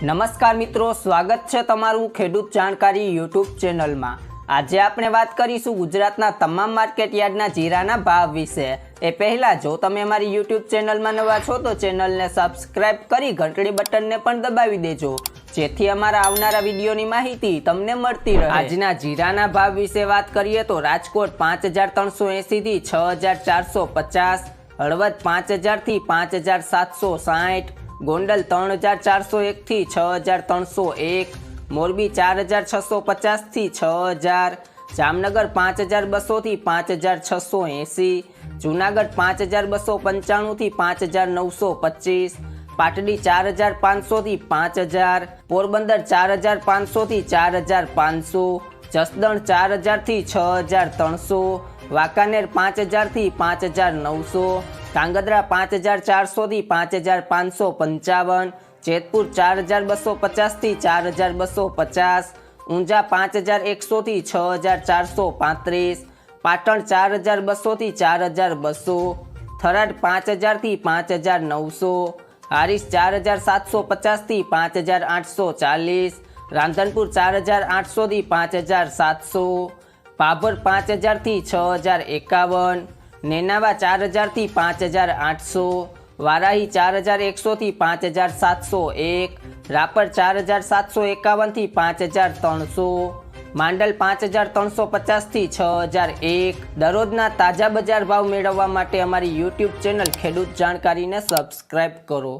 નમસ્કાર મિત્રો, સ્વાગત છે તમારું ખેડૂત જાણકારી યુટ્યુબ ચેનલમાં. આજે આપણે વાત કરીશું ગુજરાતના તમામ માર્કેટ યાર્ડના જીરાના ભાવ વિશે. એ પહેલાં, જો તમે અમારી યુટ્યુબ ચેનલમાં નવા છો, તો ચેનલને સબસ્ક્રાઇબ કરી ઘંટડી બટનને પણ દબાવી દેજો, જેથી અમારા આવનારા વિડીયોની માહિતી તમને મળતી રહે. આજના જીરાના ભાવ વિશે વાત કરીએ તો રાજકોટ પાંચ હજાર ત્રણસો એંસીથી છ હજાર ચારસો પચાસ, હળવદ પાંચ હજારથી પાંચ હજાર સાતસો સાઠ ગોંડલ ત્રણ હજાર ચારસો એકથી છ હજાર ત્રણસો એક, મોરબી ચાર હજાર છસો પચાસથી છ હજાર, જામનગર પાંચ હજાર બસોથી પાંચ હજાર છસો એંસી, જુનાગઢ પાંચ હજાર બસો પંચાણુંથી પાંચ હજાર નવસો પચીસ, પાટડી ચાર હજાર પાંચસોથી પાંચ હજાર, પોરબંદર ચાર હજાર પાંચસોથી ચાર હજાર પાંચસો, જસદણ ચાર હજારથી છ હજાર ત્રણસો, વાંકાનેર પાંચ હજારથી પાંચ હજાર નવસો કાંગદરા પાંચ હજાર ચારસોથી પાંચ હજાર પાંચસો પંચાવન, જેતપુર ચાર હજાર બસો પચાસથી ચાર હજાર બસો પચાસ, ઊંઝા પાંચ હજાર એકસોથી છ હજાર ચારસો પાંત્રીસ, પાટણ ચાર હજાર બસોથી ચાર હજાર બસો, થરાદ પાંચ હજારથી પાંચ હજાર નવસો, હારીસ ચાર હજાર સાતસો પચાસથી પાંચ હજાર આઠસો ચાલીસ, રાંધનપુર ચાર હજાર આઠસોથી પાંચ હજાર સાતસો પાભર પાંચ હજારથી છ હજાર એકાવન નેનાવા ચાર હજારથી પાંચ હજાર આઠસો, વારાહી ચાર હજાર એકસોથી પાંચ હજાર સાતસો એક, રાપર ચાર હજાર સાતસો એકાવનથી પાંચ હજાર ત્રણસો, માંડલ પાંચ હજાર ત્રણસો પચાસથી છ હજાર એક, દરરોજના તાજા બજાર ભાવ મેળવવા માટે અમારી યુટ્યુબ ચેનલ ખેડૂત જાણકારીને સબસ્ક્રાઇબ કરો.